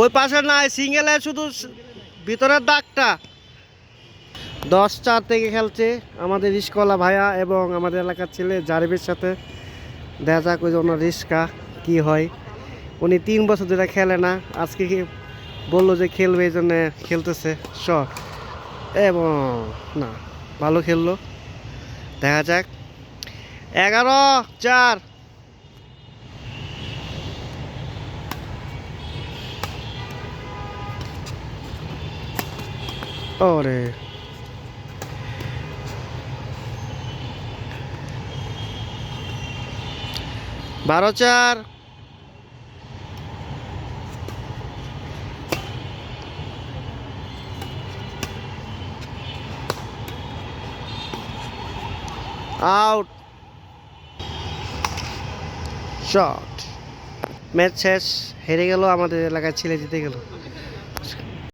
ওই পাশে নাই, সিঙ্গেলে শুধু ভিতরের দাগটা। দশ চার থেকে খেলছে আমাদের রিস্কওয়ালা ভাইয়া এবং আমাদের এলাকার ছেলে জারিবের সাথে। দেখা যাক ওই যে ওনার রিস্কা কী হয়। উনি তিন বছর ধরে খেলে না, আজকে কি বলল যে খেলবে এই জন্য খেলতেছে। শ এবং না, ভালো খেললো। দেখা যাক। এগারো, চার। ওরে বারো চার আউট শট ম্যাচ শেষ হেরে গেল আমাদের এলাকায় ছেলে জিতে গেল।